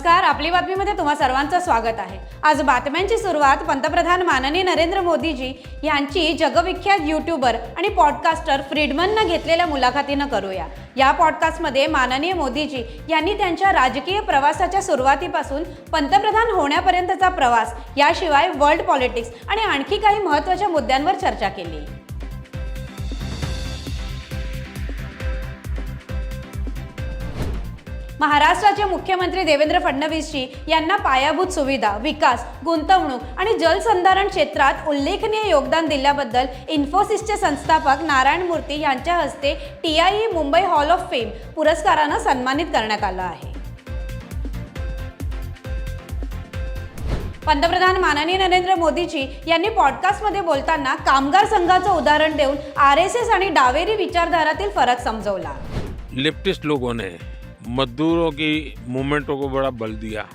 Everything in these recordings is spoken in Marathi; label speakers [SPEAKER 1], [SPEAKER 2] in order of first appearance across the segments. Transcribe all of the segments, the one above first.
[SPEAKER 1] नमस्कार आपली बातमीमध्ये तुम्हा सर्वांचं स्वागत आहे. आज बातम्यांची सुरुवात पंतप्रधान माननीय नरेंद्र मोदीजी यांची जगविख्यात युट्यूबर आणि पॉडकास्टर फ्रीडमननं घेतलेल्या मुलाखतीनं करूया. या पॉडकास्टमध्ये माननीय मोदीजी यांनी त्यांच्या राजकीय प्रवासाच्या सुरुवातीपासून पंतप्रधान होण्यापर्यंतचा प्रवास याशिवाय वर्ल्ड पॉलिटिक्स आणि आणखी काही महत्त्वाच्या मुद्द्यांवर चर्चा केली. महाराष्ट्राचे मुख्यमंत्री देवेंद्र फडणवीसजी यांना पायाभूत सुविधा विकास गुंतवणूक आणि जलसंधारण क्षेत्रात उल्लेखनीय योगदान दिल्याबद्दल इन्फोसिसचे संस्थापक नारायण मूर्ती यांच्या हस्ते T I E Mumbai hall of fame पुरस्कारानं सन्मानित करण्यात आलं आहे. पंतप्रधान माननीय नरेंद्र मोदीजी यांनी पॉडकास्टमध्ये बोलताना कामगार संघाचं उदाहरण देऊन आर एस एस आणि डावेरी विचारधारातील फरक समजवला.
[SPEAKER 2] लेफ्टिस्ट लोगों ने मजदूरों की मूवमेंटों को बड़ा बल दिया।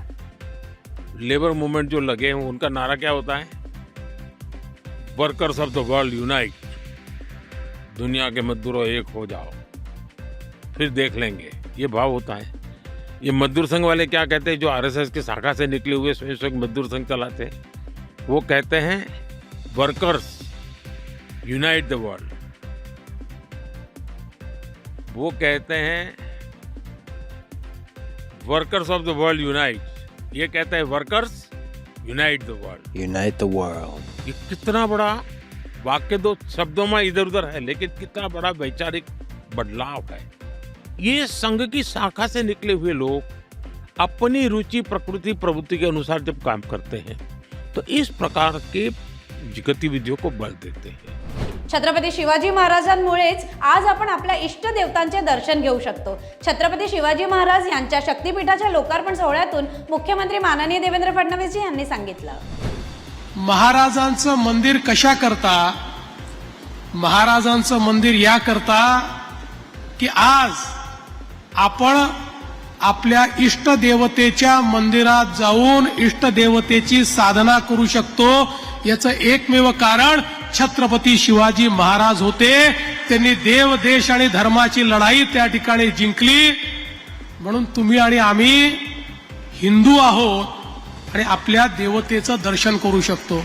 [SPEAKER 2] लेबर मूवमेंट जो लगे हैं, उनका नारा क्या होता है? Workers of the world unite. दुनिया के मजदूरों एक हो जाओ, फिर देख लेंगे। ये भाव होता है। ये मजदूर संघ वाले क्या कहते हैं? जो आरएसएस की शाखा से निकले हुए स्वयं सेवक मजदूर संघ चलाते हैं, वो कहते हैं, वर्कर्स यूनाइट द वर्ल्ड। वो कहते हैं workers of the world unite ये कहते हैं workers unite the world
[SPEAKER 3] unite the world.
[SPEAKER 2] ये कितना बड़ा वाक्य दो शब्दों में इधर उधर है लेकिन कितना बड़ा वैचारिक बदलाव है। ये संघ की शाखा से निकले हुए लोग अपनी रुचि प्रकृति प्रवृत्ति के अनुसार जब काम करते हैं तो इस प्रकार के गतिविधियों को बल देते हैं।
[SPEAKER 1] छत्रपती शिवाजी महाराजांमुळेच आज आपण आपल्या इष्ट देवतांचे दर्शन घेऊ शकतो. छत्रपती शिवाजी महाराज यांच्या शक्तीपीठाच्या लोकार्पण सोहळ्यातून मुख्यमंत्री माननीय देवेंद्र फडणवीस यांनी सांगितलं.
[SPEAKER 4] महाराजांचं मंदिर कशा करता? महाराजांचं मंदिर या करता की आज आपण आपल्या इष्टदेवतेच्या मंदिरात जाऊन इष्टदेवतेची साधना करू शकतो याचं एकमेव कारण छत्रपती शिवाजी महाराज होते. त्यांनी देव देश आणि धर्माची लढाई त्या ठिकाणी जिंकली. म्हणून तुम्ही आणि आम्ही हिंदू आहोत आणि आपल्या देवतेचं दर्शन करू शकतो.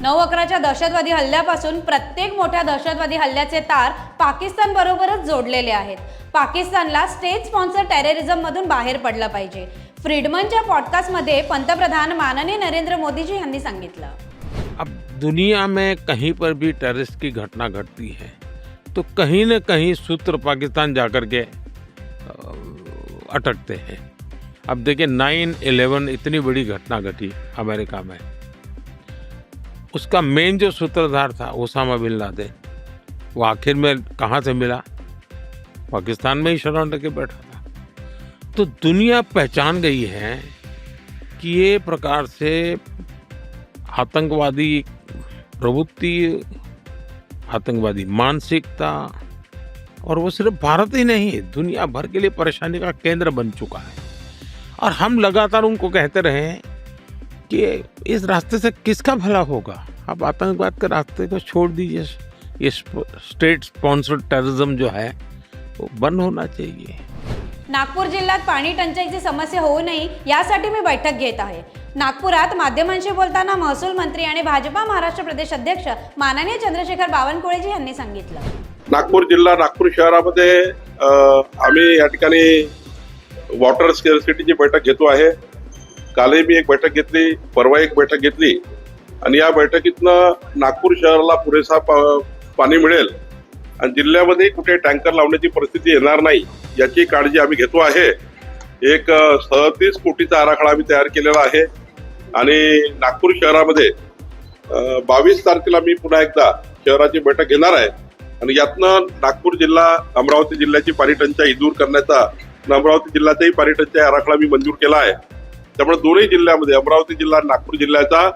[SPEAKER 1] नऊ अकराच्या दहशतवादी हल्ल्यापासून प्रत्येक मोठ्या दहशतवादी हल्ल्याचे तार पाकिस्तान बरोबरच जोडलेले आहेत. पाकिस्तानला स्टेट स्पॉन्सर टेररिझम मधून बाहेर पडलं पाहिजे. फ्रीडमनच्या पॉडकास्टमध्ये पंतप्रधान माननीय नरेंद्र मोदीजी यांनी सांगितलं.
[SPEAKER 2] अब दुनिया में कहीं पर भी टेररिस्ट की घटना घटती है तो कहीं न कहीं सूत्र पाकिस्तान जाकर के अटकते हैं। अब देखिए नाइन इलेवन इतनी बड़ी घटना घटी अमेरिका में। उसका मेन जो सूत्रधार था, ओसामा बिन लादेन, वो आखिर में कहाँ से मिला? पाकिस्तान में ही शरण लेके बैठा था। तो दुनिया पहचान गई है कि ये प्रकार से आतंकवादी प्रवृत्ति, आतंकवादी मानसिकता, और वो सिर्फ़ भारत ही नहीं, दुनिया भर के लिए परेशानी का केंद्र बन चुका है। और हम लगातार उनको कहते रहे कि इस रास्ते से किसका भला होगा? आप आतंकवाद के रास्ते को छोड़ दीजिए। ये स्टेट स्पॉन्सर्ड टेररिज्म जो है, वो बंद होना चाहिए।
[SPEAKER 1] नागपूर जिल्ह्यात पाणी टंचाईची समस्या होऊ नये, यासाठी मी बैठक घेत आहे. नागपुरात माध्यमांशी बोलताना महसूल मंत्री आणि भाजपा महाराष्ट्र प्रदेश अध्यक्ष माननीय चंद्रशेखर बावनकुळेजी यांनी सांगितलं.
[SPEAKER 5] नागपूर जिल्हा नागपूर शहरामध्ये आम्ही या ठिकाणी वॉटर स्केअरसिटीची बैठक घेतो आहे. कालही मी एक बैठक घेतली परवा एक बैठक घेतली. आणि या बैठकीतनं नागपूर शहराला पुरेसा पाणी मिळेल. आणि जिल्ह्यामध्ये कुठे टँकर लावण्याची परिस्थिती येणार नाही याची काळजी आम्ही घेतो आहे. एक सदतीस कोटीचा आराखडा आम्ही तयार केलेला आहे. आणि नागपूर शहरामध्ये बावीस तारखेला मी पुन्हा एकदा शहराची बैठक घेणार आहे. आणि यातनं नागपूर जिल्हा अमरावती जिल्ह्याची पाणी टंचाई दूर करण्याचा आणि अमरावती जिल्ह्याचाही पाणी टंचाई आराखडा मी मंजूर केला आहे. त्यामुळे दोन्ही जिल्ह्यामध्ये अमरावती जिल्हा नागपूर जिल्ह्याचा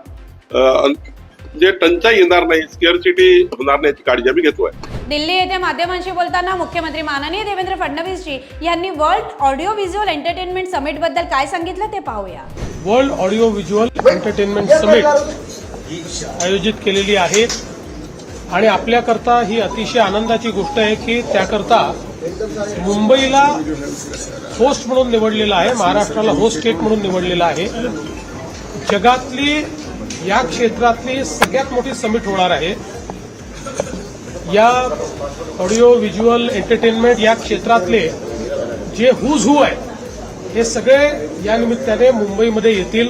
[SPEAKER 5] जे टंचाई येणार नाही स्केअरसिटी होणार नाही याची काळजी आम्ही घेतोय.
[SPEAKER 1] दिल्ली येथे माध्यमांशी बोलताना मुख्यमंत्री माननीय देवेंद्र फडणवीसजी यांनी वर्ल्ड ऑडिओ व्हिज्युअल एंटरटेनमेंट समिटबद्दल काय सांगितलं ते पाहूया.
[SPEAKER 4] World audio visual entertainment summit आयोजित केलेली आहे. आणि आपल्याकरता ही अतिशय आनंदाची गोष्ट आहे की त्याकरता मुंबईला होस्ट म्हणून निवडलेला आहे महाराष्ट्राला होस्ट स्टेट म्हणून निवडलेला आहे. जगातली या क्षेत्रातली सगळ्यात मोठी समिट होणार आहे. या ऑडिओ व्हिज्युअल एंटरटेनमेंट या क्षेत्रातले जे हुज हू आहे हे सगळे या निमित्ताने मुंबईमध्ये येतील.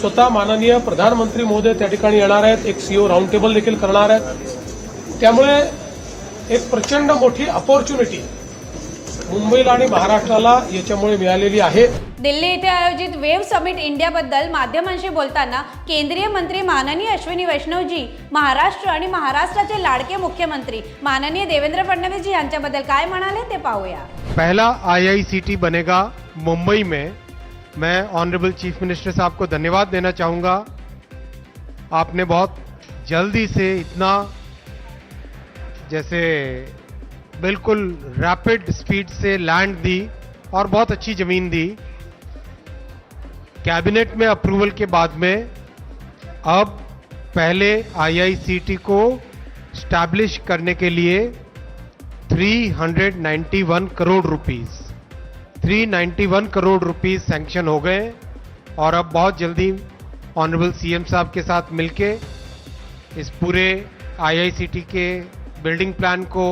[SPEAKER 4] स्वतः माननीय प्रधानमंत्री महोदय त्या ठिकाणी येणार आहेत. एक सीओ राऊंड टेबल देखील करणार आहेत. त्यामुळे एक प्रचंड मोठी अपॉर्च्युनिटी मुंबईला आणि महाराष्ट्राला याच्यामुळे मिळालेली आहे.
[SPEAKER 1] दिल्ली इथे आयोजित वेव्ह समिट इंडियाबद्दल माध्यमांशी बोलताना केंद्रीय मंत्री माननीय अश्विनी वैष्णवजी महाराष्ट्र आणि महाराष्ट्राचे लाडके मुख्यमंत्री माननीय देवेंद्र फडणवीस जी यांच्याबद्दल काय म्हणाले ते पाहूया.
[SPEAKER 3] पहला आईआईसीटी बनेगा मुंबई में. मैं ऑनरेबल चीफ मिनिस्टर साहब को धन्यवाद देना चाहूँगा। आपने बहुत जल्दी से इतना जैसे बिल्कुल रैपिड स्पीड से लैंड दी और बहुत अच्छी ज़मीन दी। कैबिनेट में अप्रूवल के बाद में अब पहले आईआईसीटी को स्टैब्लिश करने के लिए 391 crore rupees 391 crore rupees sanction हो गए और अब बहुत जल्दी ऑनरेबल सीएम साहब के साथ मिलके इस पूरे आईआईसीटी के बिल्डिंग प्लान को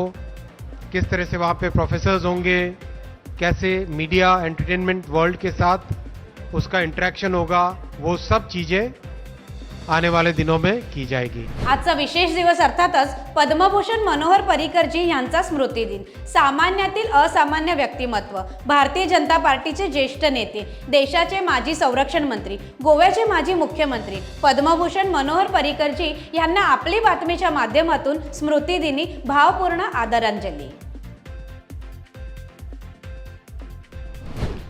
[SPEAKER 3] किस तरह से वहाँ पे प्रोफेसर्स होंगे, कैसे मीडिया एंटरटेनमेंट वर्ल्ड के साथ उसका इंटरेक्शन होगा वो सब चीज़ें आने वाले दिनों में की जाएगी।
[SPEAKER 1] आजचा विशेष दिवस अर्थातच पद्मभूषण मनोहर पर्रिकरजी यांचा स्मृती दिन सामान्यातील असामान्य व्यक्तिमत्व भारतीय जनता पार्टीचे ज्येष्ठ नेते देशाचे माजी संरक्षण मंत्री गोव्याचे माजी मुख्यमंत्री पद्मभूषण मनोहर पर्रिकरजी यांना आपली बातमीच्या माध्यमातून स्मृतिदिनी भावपूर्ण आदरांजली.